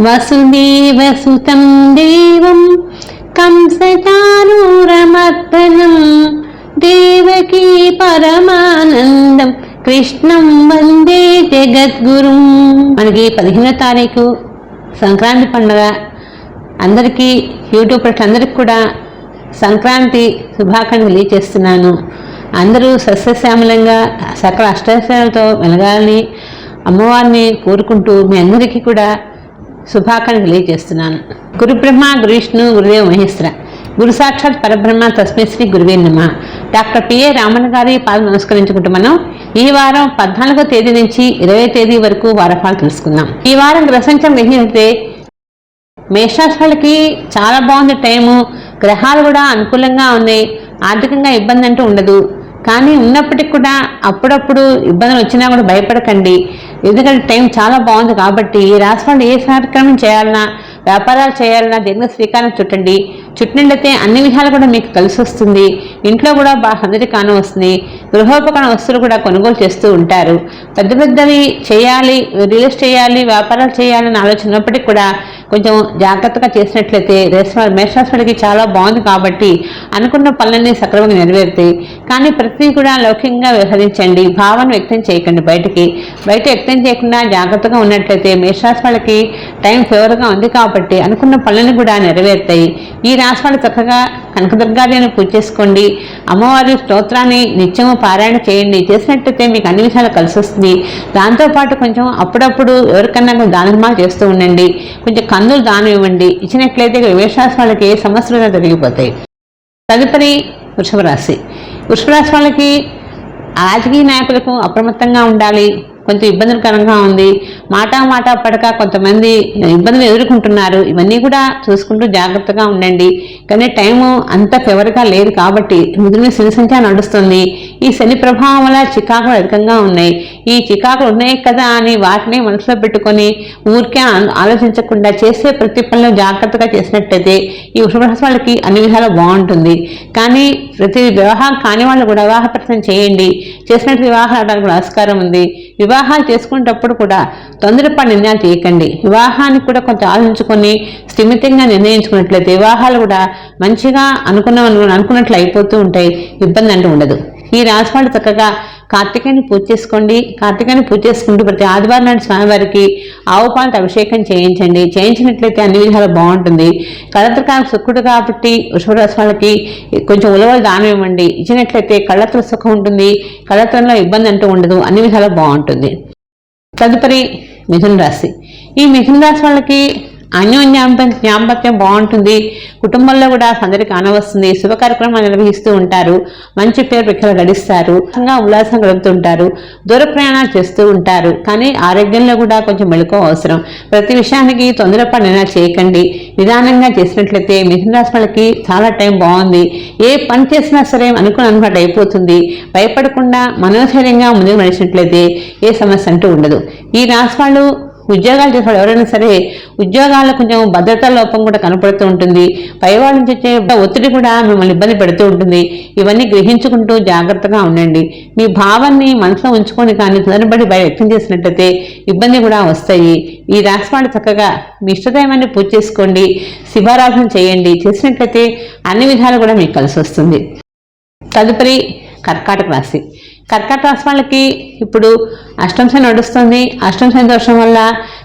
వసుదేవసుతం దేవం కంసచారూరమర్దనం. దేవకీ పరమానందం. కృష్ణం వందే జగద్గురు. మనకి పదిహేనో తారీఖు సంక్రాంతి పండుగ. అందరికీ యూట్యూబ్ అందరికి కూడా సంక్రాంతి శుభాకాంక్షలు తెలియజేస్తున్నాను. అందరూ సస్యశ్యామలంగా సకల అష్టైశ్వర్యాలతో వెలగాలని అమ్మవారిని కోరుకుంటూ మీ అందరికీ కూడా శుభాకాంక్షలు తెలియజేస్తున్నాను. గురుబ్రహ్మ బ్రహ్మ గురుదేవ్ గురుదేవ మహేశ్వర. గురు సాక్షాత్ పరబ్రహ్మ తస్మై శ్రీ గురువే నమ. డాక్టర్ పిఏ రామన్ గారి పాద నమస్కరించుకుంటూ మనం ఈ వారం పద్నాలుగో తేదీ నుంచి ఇరవై తేదీ వరకు వారఫాలు తెలుసుకుందాం. ఈ వారం గ్రసించం గ్రహిస్తే మేషరాశి చాలా బాగుంది టైము. గ్రహాలు కూడా అనుకూలంగా ఉన్నాయి. ఆర్థికంగా ఇబ్బంది అంటూ ఉండదు. కానీ ఉన్నప్పటికి కూడా అప్పుడప్పుడు ఇబ్బందులు వచ్చినా కూడా భయపడకండి. ఎందుకంటే టైం చాలా బాగుంది కాబట్టి ఈ రాశి వాళ్ళు ఏ కార్యక్రమం చేయాలన్నా వ్యాపారాలు చేయాలన్నా దీనికి శ్రీకారం చుట్టండి. చుట్టినట్లయితే అన్ని విధాలు కూడా మీకు కలిసి వస్తుంది. ఇంట్లో కూడా బాగా అందరి వస్తుంది. గృహోపకరణ వస్తువులు కూడా కొనుగోలు చేస్తూ ఉంటారు. పెద్ద పెద్దవి చేయాలి రియల్ చేయాలి వ్యాపారాలు చేయాలని ఆలోచన ఉన్నప్పటికీ కూడా కొంచెం జాగ్రత్తగా చేసినట్లయితే రేస మేషరాశుడికి చాలా బాగుంది కాబట్టి అనుకున్న పనులన్నీ సక్రమంగా నెరవేరుతాయి. కానీ ప్రతి కూడా లౌకికంగా వ్యవహరించండి. భావన వ్యక్తం చేయకండి బయటికి. బయట వ్యక్తం చేయకుండా జాగ్రత్తగా ఉన్నట్లయితే మేషరాశి వాళ్ళకి టైం ఫేవర్గా ఉంది కాబట్టి అనుకున్న పనులను కూడా నెరవేరుతాయి. ఈ రాశి వాళ్ళు చక్కగా కనకదుర్గాదేవిని పూజ చేసుకోండి. అమ్మవారి స్తోత్రాన్ని నిత్యము పారాయణ చేయండి. చేసినట్టయితే మీకు అన్ని విషయాలు కలిసి వస్తుంది. దాంతోపాటు కొంచెం అప్పుడప్పుడు ఎవరికన్నా దానధర్మాలు చేస్తూ ఉండండి. కొంచెం కందులు దానం ఇవ్వండి. ఇచ్చినట్లయితే వివేశాస్ వాళ్ళకి ఏ సమస్యలు తొలగిపోతాయి. తదుపరి వృషభ రాశి వృషభ రాశి వాళ్ళకి రాజకీయ నాయకులకు అప్రమత్తంగా ఉండాలి. కొంచెం ఇబ్బందికరంగా ఉంది. మాటా మాట పడక కొంతమంది ఇబ్బందులు ఎదుర్కొంటున్నారు. ఇవన్నీ కూడా చూసుకుంటూ జాగ్రత్తగా ఉండండి. కానీ టైము అంత ఫెవర్గా లేదు కాబట్టి మిగిలిన శని సంఖ్య నడుస్తుంది. ఈ శని ప్రభావం వల్ల చికాకులు అధికంగా ఉన్నాయి. ఈ చికాకులు ఉన్నాయి కదా అని వాటిని మనసులో పెట్టుకొని ఊరికే ఆలోచించకుండా చేసే ప్రతి పనులు జాగ్రత్తగా చేసినట్టయితే ఈ వృషభరాశి వాళ్ళకి అన్ని విధాలు బాగుంటుంది. కానీ ప్రతి వివాహం కాని వాళ్ళు కూడా వివాహ ప్రయత్నం చేయండి. చేసినట్టు వివాహాలు ఆస్కారం ఉంది. వివాహాలు చేసుకునేటప్పుడు కూడా తొందరపడి నిర్ణయాలు చేయకండి వివాహానికి కూడా కొంచెం ఆలోచించుకొని స్థిమితంగా నిర్ణయించుకున్నట్లయితే వివాహాలు కూడా మంచిగా అనుకున్న అనుకున్నట్లు అయిపోతూ ఉంటాయి. ఇబ్బంది అంటూ ఉండదు. ఈ రాశి వాళ్ళు చక్కగా కార్తీకాన్ని పూజ చేసుకోండి. కార్తీకాన్ని పూజ చేసుకుంటూ ప్రతి ఆదివారం నాడు స్వామివారికి ఆవు పాలతో అభిషేకం చేయించండి. చేయించినట్లయితే అన్ని విధాలు బాగుంటుంది. కళత్రకాలం శుక్రుడు కాబట్టి వృషభరాశి వాళ్ళకి కొంచెం ఉలవలు దానం ఇవ్వండి. ఇచ్చినట్లయితే కళ్ళత్ర సుఖం ఉంటుంది. కళ్ళత్రంలో ఇబ్బంది అంటూ ఉండదు. అన్ని విధాలు బాగుంటుంది. తదుపరి మిథున రాశి. ఈ మిథున రాశి వాళ్ళకి అన్యోన్యాపం జ్ఞాపకం బాగుంటుంది. కుటుంబంలో కూడా సందడి కానవస్తుంది శుభ కార్యక్రమాలు నిర్వహిస్తూ ఉంటారు. మంచి పేరు ప్రఖ్యలు గడిస్తారు ఉల్లాసం గడుపుతుంటారు దూర ప్రయాణాలు చేస్తూ ఉంటారు. కానీ ఆరోగ్యంలో కూడా కొంచెం మెళుకో అవసరం. ప్రతి విషయానికి తొందరపాటు చేయకండి. నిదానంగా చేసినట్లయితే మిథున రాశి వాళ్ళకి చాలా టైం బాగుంది. ఏ పని చేసినా సరే అనుకుని అనుకున్నట్టు అయిపోతుంది. భయపడకుండా మనోధైర్యంగా ముందుకు నడిచినట్లయితే ఏ సమస్య అంటూ ఉండదు. ఈ రాశి వాళ్ళు ఉద్యోగాలు చేసేవాడు ఎవరైనా సరే ఉద్యోగాల్లో కొంచెం భద్రతా లోపం కూడా కనపడుతూ ఉంటుంది. పైవాళ్ళ నుంచి వచ్చే ఒత్తిడి కూడా మిమ్మల్ని ఇబ్బంది పెడుతూ ఉంటుంది. ఇవన్నీ గ్రహించుకుంటూ జాగ్రత్తగా ఉండండి. మీ భావాన్ని మనసులో ఉంచుకొని కానీ తొందరబడి వ్యక్తం చేసినట్టయితే ఇబ్బంది కూడా వస్తాయి. ఈ రాశి చక్కగా మీ ఇష్టదైవాన్ని పూజ చేసుకోండి. శివారాధన చేయండి. చేసినట్లయితే అన్ని విధాలు కూడా మీకు కలిసి వస్తుంది. తదుపరి కర్కాటక రాశి. కర్కాటక రాశి వాళ్ళకి ఇప్పుడు అష్టం నడుస్తుంది. అష్టం దోషం వల్ల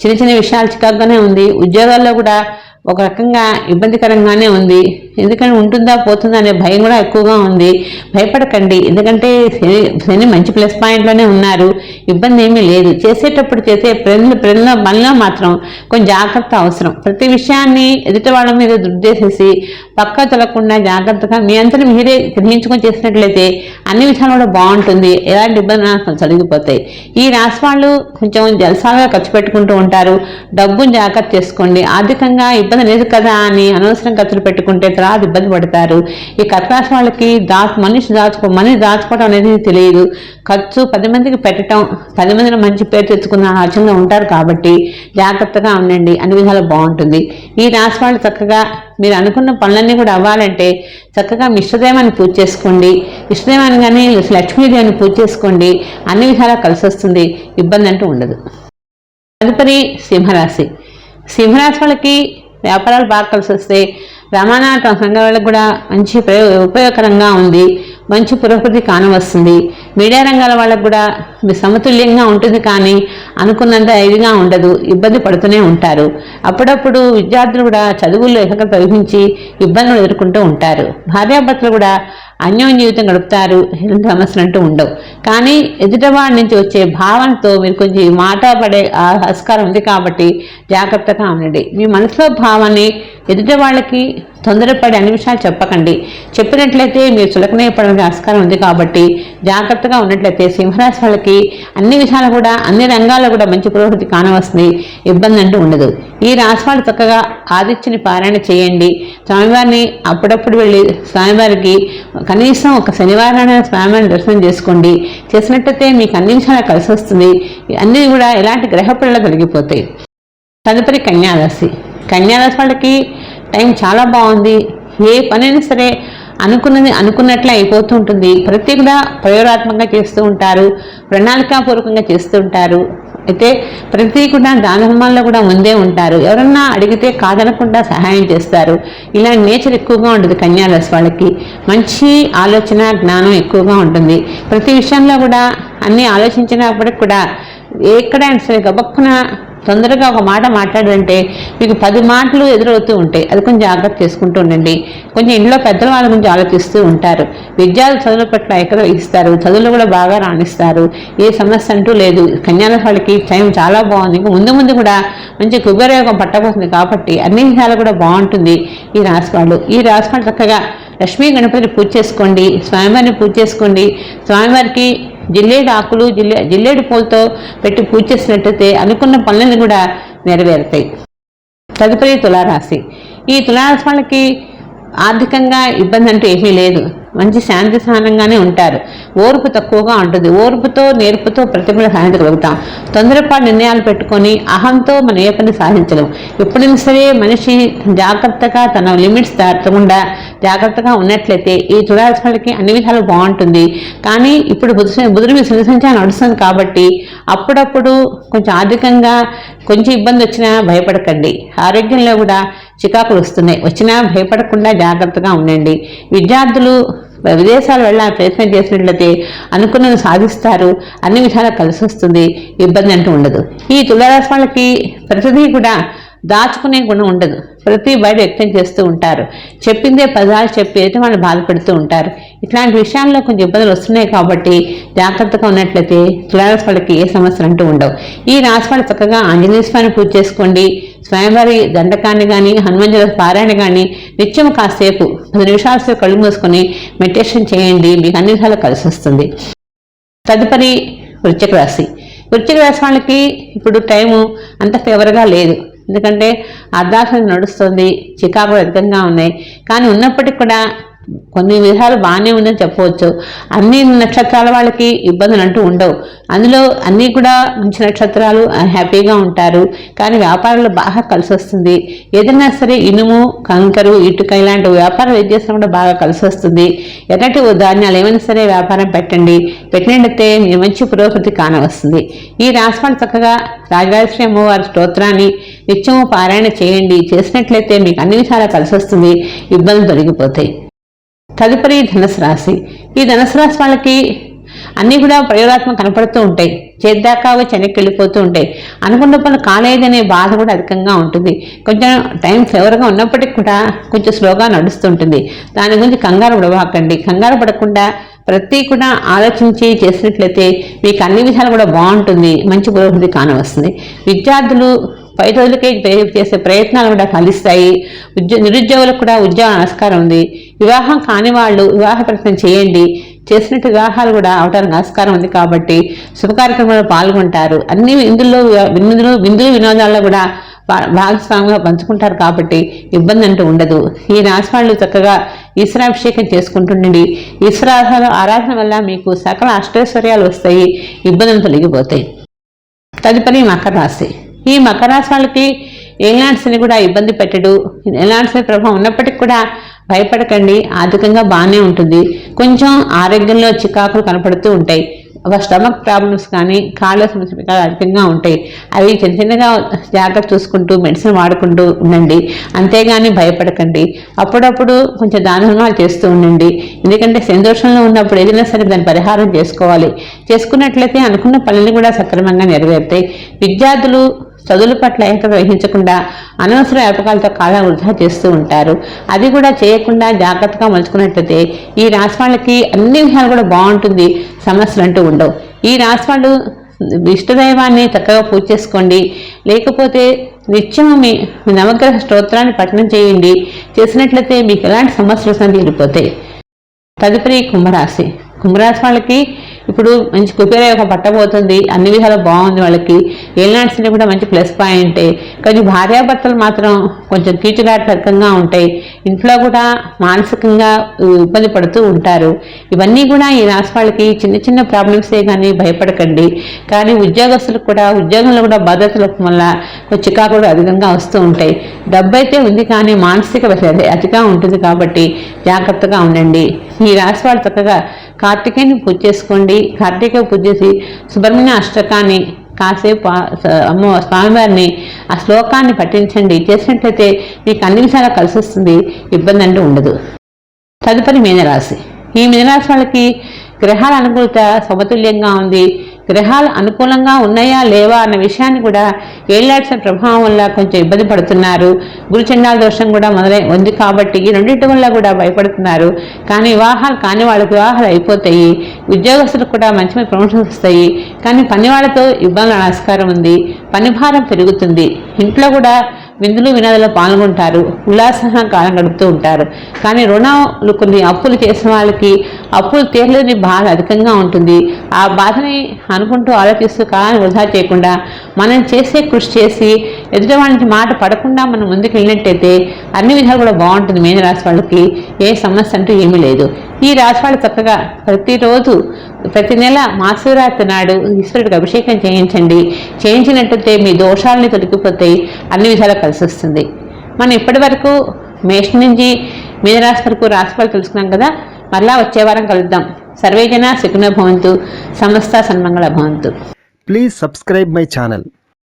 చిన్న చిన్న విషయాలు చికాకుగానే ఉంది. ఉద్యోగాల్లో కూడా ఒక రకంగా ఇబ్బందికరంగానే ఉంది. ఎందుకంటే ఉంటుందా పోతుందా అనే భయం కూడా ఎక్కువగా ఉంది. భయపడకండి. ఎందుకంటే శని శని మంచి ప్లస్ పాయింట్లోనే ఉన్నారు. ఇబ్బంది ఏమీ లేదు. చేసేటప్పుడు చేసే ప్రజలు ప్రజల మనలో మాత్రం కొంచెం జాగ్రత్త అవసరం. ప్రతి విషయాన్ని ఎదుటి వాళ్ళ మీద దుర్దేశేసి పక్కా తొలగకుండా జాగ్రత్తగా మీ అంతా మీరే గ్రహించుకొని చేసినట్లయితే అన్ని విషయాలు కూడా బాగుంటుంది. ఎలాంటి ఇబ్బంది నాకు తొలగిపోతాయి. ఈ రాశి వాళ్ళు కొంచెం జలసాగా ఖర్చు పెట్టుకుంటూ ఉంటారు. డబ్బును జాగ్రత్త చేసుకోండి. ఆర్థికంగా ఇబ్బంది లేదు కదా అని అనవసరం ఖర్చులు పెట్టుకుంటే తర్వాత ఇబ్బంది పడతారు. ఈ కర్కాశ వాళ్ళకి దాచు మనిషి దాచుకో మనిషి దాచుకోవడం అనేది తెలియదు. ఖర్చు పది మందికి పెట్టడం పది మందిని మంచి పేరు తెచ్చుకున్న ఆలోచనలో ఉంటారు కాబట్టి జాగ్రత్తగా ఉండండి. అన్ని విధాలు బాగుంటుంది. ఈ రాశి వాళ్ళు చక్కగా మీరు అనుకున్న పనులు ఇవన్నీ కూడా అవ్వాలంటే చక్కగా మీ ఇష్టదైవాన్ని పూజ చేసుకోండి. ఇష్టదేవాన్ని కానీ లక్ష్మీదేవిని పూజ చేసుకోండి. అన్ని విధాలా కలిసి వస్తుంది ఇబ్బంది అంటూ ఉండదు. తదుపరి సింహరాశి. సింహరాశి వాళ్ళకి వ్యాపారాలు బాగా కలిసి వస్తాయి రమానాథం సంఘ వాళ్ళకు కూడా మంచి ఉపయోగకరంగా ఉంది. మంచి పురోగతి కానవస్తుంది. మీడియా రంగాల వాళ్ళకు కూడా మీ సమతుల్యంగా ఉంటుంది కానీ అనుకున్నంత ఇదిగా ఉండదు. ఇబ్బంది పడుతూనే ఉంటారు. అప్పుడప్పుడు విద్యార్థులు కూడా చదువుల్లో ఎక్కడ ప్రవహించి ఇబ్బందులు ఎదుర్కొంటూ ఉంటారు. భార్యాభర్తలు కూడా అన్యోన్య జీవితం గడుపుతారు. ఎలాంటి సమస్యలు అంటూ ఉండవు. కానీ ఎదుటవాడి నుంచి వచ్చే భావనతో మీరు కొంచెం మాట పడే ఆస్కారం ఉంది కాబట్టి జాగ్రత్తగా ఉండండి. మీ మనసులో భావాన్ని ఎదుట వాళ్ళకి తొందరపడి అన్ని విషయాలు చెప్పకండి. చెప్పినట్లయితే మీరు చులకనే పడడానికి ఆస్కారం ఉంది కాబట్టి జాగ్రత్తగా ఉన్నట్లయితే సింహరాశి వాళ్ళకి అన్ని విషయాలు కూడా అన్ని రంగాల్లో కూడా మంచి పురోగతి కానవస్తుంది ఇబ్బంది అంటూ ఉండదు. ఈ రాశి వాళ్ళు చక్కగా ఆదిత్యని పారాయణ చేయండి. స్వామివారిని అప్పుడప్పుడు వెళ్ళి స్వామివారికి కనీసం ఒక శనివారం స్వామివారిని దర్శనం చేసుకోండి. చేసినట్లయితే మీకు అన్ని విషయాలు కలిసి వస్తుంది. అన్నీ కూడా ఎలాంటి గ్రహపడలు కలిగిపోతాయి తదుపరి కన్యారాశి. కన్యారాశి వాళ్ళకి టైం చాలా బాగుంది. ఏ పనైనా సరే అనుకున్నది అనుకున్నట్లే అయిపోతుంటుంది. ప్రతి కూడా ప్రయోగాత్మకంగా చేస్తూ ఉంటారు. ప్రణాళికాపూర్వకంగా చేస్తూ ఉంటారు. అయితే ప్రతి కూడా దానధర్మాల్లో కూడా ముందే ఉంటారు. ఎవరన్నా అడిగితే కాదనకుండా సహాయం చేస్తారు. ఇలా నేచర్ ఎక్కువగా ఉంటుంది కన్యారాశి వాళ్ళకి. మంచి ఆలోచన జ్ఞానం ఎక్కువగా ఉంటుంది. ప్రతి విషయంలో కూడా అన్నీ ఆలోచించినప్పటికి కూడా ఎక్కడైనా సరే గబక్కున తొందరగా ఒక మాట మాట్లాడంటే మీకు పది మాటలు ఎదురవుతూ ఉంటాయి. అది కొంచెం జాగ్రత్త చేసుకుంటూ ఉండండి. కొంచెం ఇంట్లో పెద్దల వాళ్ళ గురించి ఆలోచిస్తూ ఉంటారు. విద్యార్థులు చదువుల పట్ల ఎక్కడ ఇస్తారు చదువులు కూడా బాగా రాణిస్తారు. ఏ సమస్య అంటూ లేదు. కన్యాల వాళ్ళకి టైం చాలా బాగుంది. ఇంకా ముందు ముందు కూడా మంచి కుబేరయోగం పట్టబోతుంది కాబట్టి అన్ని విషయాలు కూడా బాగుంటుంది ఈ రాశి వాళ్ళు. ఈ రాశి వాళ్ళు చక్కగా లక్ష్మీ గణపతిని పూజ చేసుకోండి. స్వామివారిని పూజ చేసుకోండి. స్వామివారికి జిల్లేడు ఆకులు జిల్లే జిల్లేడు పూలతో పెట్టి పూజ చేసినట్టయితే అనుకున్న పనులను కూడా నెరవేరుతాయి. తదుపరి తులారాశి. ఈ తులారాశి వాళ్ళకి ఆర్థికంగా ఇబ్బంది అంటూ ఏమీ లేదు. మంచి శాంతి స్థానంగానే ఉంటారు. ఓర్పు తక్కువగా ఉంటుంది. ఓర్పుతో నేర్పుతో ప్రతిభలు సాధించగలుగుతాం. తొందరపాటు నిర్ణయాలు పెట్టుకొని అహంతో మనం ఏ పని సాధించలేం. ఎప్పుడైనా సరే మనిషి జాగ్రత్తగా తన లిమిట్స్ దాటకుండా జాగ్రత్తగా ఉన్నట్లయితే ఈ తులారాశి అన్ని విధాలు బాగుంటుంది. కానీ ఇప్పుడు బుధ బుధుడి మీద సంచారం నడుస్తుంది కాబట్టి అప్పుడప్పుడు కొంచెం ఆర్థికంగా కొంచెం ఇబ్బంది వచ్చినా భయపడకండి. ఆరోగ్యంలో కూడా చికాకులు వస్తున్నాయి. వచ్చినా భయపడకుండా జాగ్రత్తగా ఉండండి. విద్యార్థులు విదేశాలు వెళ్ళాలని ప్రయత్నం చేసినట్లయితే అనుకున్నది సాధిస్తారు. అన్ని విధాలా కలిసి వస్తుంది. ఇబ్బంది అంటూ ఉండదు. ఈ తులారాశి వాళ్ళకి ప్రతిదీ కూడా దాచుకునే గుణం ఉండదు. ప్రతి బయట వ్యక్తం చేస్తూ ఉంటారు. చెప్పిందే పదాలు చెప్పి అయితే వాళ్ళు బాధపడుతూ ఉంటారు. ఇట్లాంటి విషయాల్లో కొంచెం ఇబ్బందులు వస్తున్నాయి కాబట్టి జాగ్రత్తగా ఉన్నట్లయితే తులారాశి వాళ్ళకి ఏ సమస్యలు అంటూ ఉండవు. ఈ రాశి వాళ్ళు చక్కగా ఆంజనేయ స్వామిని పూజ చేసుకోండి. స్వయంవారి దండకాన్ని కానీ హనుమంజల పారాయణ కానీ నిత్యం కాసేపు పది నిమిషాల సేపు కళ్ళు మూసుకొని మెడిటేషన్ చేయండి. మీకు అన్ని విధాలు కలిసి వస్తుంది. తదుపరి వృశ్చిక రాశి. వృశ్చిక రాశి వాళ్ళకి ఇప్పుడు టైము అంత ఫేవర్గా లేదు. ఎందుకంటే అర్ధాశం నడుస్తుంది చికాకులు అధికంగా ఉన్నాయి. కానీ ఉన్నప్పటికీ కూడా కొన్ని విధాలు బాగానే ఉందని చెప్పవచ్చు. అన్ని నక్షత్రాల వాళ్ళకి ఇబ్బందులు అంటూ ఉండవు. అందులో అన్నీ కూడా మంచి నక్షత్రాలు హ్యాపీగా ఉంటారు. కానీ వ్యాపారంలో బాగా కలిసి వస్తుంది ఏదైనా సరే ఇనుము కంకరు ఇటుక ఇలాంటి వ్యాపారం ఏది చేసినా కూడా బాగా కలిసి వస్తుంది ఎలాంటి ధాన్యాలు ఏమైనా సరే వ్యాపారం పెట్టండి. పెట్టినట్టయితే మీరు మంచి పురోగతి కానవస్తుంది. ఈ రాశి చక్కగా రాజరాజశ్రీ అమ్మవారి స్తోత్రాన్ని నిత్యము పారాయణ చేయండి. చేసినట్లయితే మీకు అన్ని విధాలా కలిసి వస్తుంది ఇబ్బందులు తొలగిపోతాయి. తదుపరి ధనుసు రాశి. ఈ ధనుసు రాశి వాళ్ళకి అన్నీ కూడా ప్రయోగాత్మక కనపడుతూ ఉంటాయి. చేద్దాకా వెనక్కి వెళ్ళిపోతూ ఉంటాయి. అనుకున్న పనులు కాలేదనే బాధ కూడా అధికంగా ఉంటుంది. కొంచెం టైం ఫేవర్గా ఉన్నప్పటికీ కూడా కొంచెం స్లోగా నడుస్తుంటుంది. దాని గురించి కంగారు పడవాకండి. కంగారు పడకుండా ప్రతి కూడా ఆలోచించి చేసినట్లయితే మీకు అన్ని విధాలు కూడా బాగుంటుంది. మంచి పురోభివృద్ధి కానవస్తుంది. విద్యార్థులు పై రోజులకే చేసే ప్రయత్నాలు కూడా ఫలిస్తాయి. ఉద్యో నిరుద్యోగులకు కూడా ఉద్యోగ ఆస్కారం ఉంది. వివాహం కాని వాళ్ళు వివాహ ప్రయత్నం చేయండి. చేసినట్టు వివాహాలు కూడా అవడానికి ఆస్కారం ఉంది కాబట్టి శుభ కార్యక్రమంలో పాల్గొంటారు. అన్ని ఇందులో విందులు విందులు వినోదాల్లో కూడా భాగస్వామిగా పంచుకుంటారు కాబట్టి ఇబ్బంది అంటూ ఉండదు. ఈ రాశి వాళ్ళు చక్కగా ఈశ్వరాభిషేకం చేసుకుంటుండండి. ఈశ్వరాధార ఆరాధన వల్ల మీకు సకల అష్టైశ్వర్యాలు వస్తాయి. ఇబ్బందులు తొలగిపోతాయి. తదుపరి మకర రాశి. ఈ మకర రాశి కూడా ఇబ్బంది పెట్టడు. ఎలాంటి ప్రభావం ఉన్నప్పటికీ కూడా భయపడకండి. ఆర్థికంగా బాగానే ఉంటుంది. కొంచెం ఆరోగ్యంలో చికాకులు కనపడుతూ ఉంటాయి. స్టమక్ ప్రాబ్లమ్స్ కానీ కాళ్ళ సమస్యలు కానీ అధికంగా ఉంటాయి. అవి చిన్న చిన్నగా జాగ్రత్త చూసుకుంటూ మెడిసిన్ వాడుకుంటూ ఉండండి. అంతేగాని భయపడకండి. అప్పుడప్పుడు కొంచెం దానధర్మాలు చేస్తూ ఉండండి. ఎందుకంటే సంతోషంలో ఉన్నప్పుడు ఏదైనా సరే దాని పరిహారం చేసుకోవాలి. చేసుకున్నట్లయితే అనుకున్న పనులు కూడా సక్రమంగా నెరవేరుతాయి. విద్యార్థులు చదువుల పట్ల ఏకత వహించకుండా అనవసర వ్యాపకాలతో కాలం వృధా చేస్తూ ఉంటారు. అది కూడా చేయకుండా జాగ్రత్తగా మలుచుకున్నట్లయితే ఈ రాశి వాళ్ళకి అన్ని విషయాలు కూడా బాగుంటుంది. సమస్యలు అంటూ ఉండవు. ఈ రాశి వాళ్ళు ఇష్టదైవాన్ని చక్కగా పూజ చేసుకోండి. లేకపోతే నిత్యం మీ నవగ్రహ స్తోత్రాన్ని పఠనం చేయండి. చేసినట్లయితే మీకు ఎలాంటి సమస్యలు వచ్చినా తీరిపోతాయి. తదుపరి కుంభరాశి. కుంభరాశి వాళ్ళకి ఇప్పుడు మంచి కుబేరయోగం పట్టబోతుంది అన్ని విధాలు బాగుంది వాళ్ళకి. ఏలినాడ్స్ని కూడా మంచి ప్లస్ పాయింటే. కానీ భార్యాభర్తలు మాత్రం కొంచెం కీచులాటకంగా ఉంటాయి. ఇంట్లో కూడా మానసికంగా ఇబ్బంది పడుతూ ఉంటారు. ఇవన్నీ కూడా ఈ రాసి వాళ్ళకి చిన్న చిన్న ప్రాబ్లమ్సే కానీ భయపడకండి. కానీ ఉద్యోగస్తులకు కూడా ఉద్యోగంలో కూడా భద్రతల వల్ల చికాకులు అధికంగా వస్తూ ఉంటాయి. డబ్బు అయితే ఉంది కానీ మానసిక అతిగా ఉంటుంది కాబట్టి జాగ్రత్తగా ఉండండి. ఈ రాసి వాళ్ళు చక్కగా కార్తికేయని పూజ చేసుకోండి. కార్తీక పూజ చేసి సుబ్రహ్మణ్య అష్టకాన్ని కాసేపు అమ్మ స్వామివారిని ఆ శ్లోకాన్ని పఠించండి. చేసినట్లయితే మీకు అన్ని విషయాలు కలిసి వస్తుంది ఇబ్బంది అంటూ ఉండదు. తదుపరి మీనరాశి. ఈ మీనరాశి వాళ్ళకి గ్రహాల అనుకూలత సమతుల్యంగా ఉంది. గ్రహాలు అనుకూలంగా ఉన్నాయా లేవా అన్న విషయాన్ని కూడా ఏళ్ళాడ్సిన ప్రభావం వల్ల కొంచెం ఇబ్బంది పడుతున్నారు. గురుచండాల దోషం కూడా మొదలై ఉంది కాబట్టి ఈ రెండింటి వల్ల కూడా భయపడుతున్నారు. కానీ వివాహాలు కాని వాళ్ళకి వివాహాలు అయిపోతాయి. ఉద్యోగస్తులకు కూడా మంచి మంచి ప్రమోషన్స్ వస్తాయి. కానీ పని వాళ్ళతో ఇబ్బందుల ఆస్కారం ఉంది. పని భారం పెరుగుతుంది. ఇంట్లో కూడా విందులు వినోదాలు పాల్గొంటారు ఉల్లాసంగా కాలం గడుపుతూ ఉంటారు. కానీ రుణాలు కొన్ని అప్పులు చేసిన వాళ్ళకి అప్పులు తీరలేని బాధ అధికంగా ఉంటుంది. ఆ బాధని అనుకుంటూ ఆలోచిస్తూ కాలాన్ని వృధా చేయకుండా మనం చేసే కృషి చేసి ఎదుటివానికి మాట పడకుండా మనం ముందుకు వెళ్ళినట్టయితే అన్ని విధాలు కూడా బాగుంటుంది. మీనరాశి వాళ్ళకి ఏ సమస్య అంటూ ఏమీ లేదు. ఈ రాశివాళ్ళు చక్కగా ప్రతిరోజు ప్రతి నెల మాసరాత్రి నాడు ఈశ్వరుడికి అభిషేకం చేయించండి. చేయించినట్టయితే మీ దోషాలని తొలగిపోతాయి అన్ని విధాలు కలిసి వస్తుంది. మనం ఇప్పటి వరకు మేషం నుంచి మీనరాశి వరకు రాశిఫలాలు తెలుసుకున్నాం కదా మళ్ళా వచ్చే వారం కలుద్దాం. సర్వేజన సుఖినో భవంతు సమస్త సన్మంగళ భవంతు. Please subscribe my channel